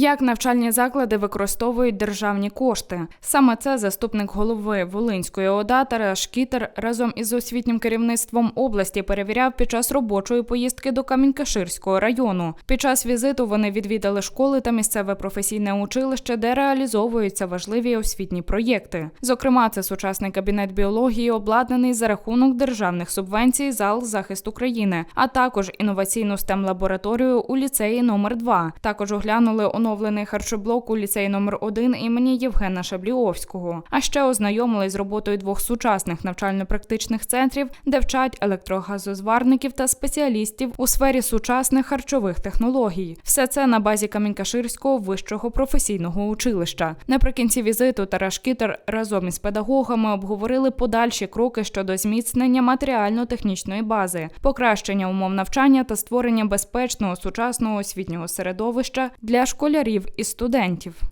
Як навчальні заклади використовують державні кошти? Саме це заступник голови Волинської ОДА Тарас Шкітер разом із освітнім керівництвом області перевіряв під час робочої поїздки до Камінькаширського району. Під час візиту вони відвідали школи та місцеве професійне училище, де реалізовуються важливі освітні проєкти. Зокрема, це сучасний кабінет біології, обладнаний за рахунок державних субвенцій зал захист України, а також інноваційну stem лабораторію у ліцеї номер 2 Також оглянули оновлений харчоблок у ліцеї номер 1 імені Євгена Шабліовського. А ще ознайомились з роботою двох сучасних навчально-практичних центрів, де вчать електрогазозварників та спеціалістів у сфері сучасних харчових технологій. Все це на базі Камінькаширського вищого професійного училища. Наприкінці візиту Тарас Шкітер разом із педагогами обговорили подальші кроки щодо зміцнення матеріально-технічної бази, покращення умов навчання та створення безпечного сучасного освітнього середовища для школярів і студентів.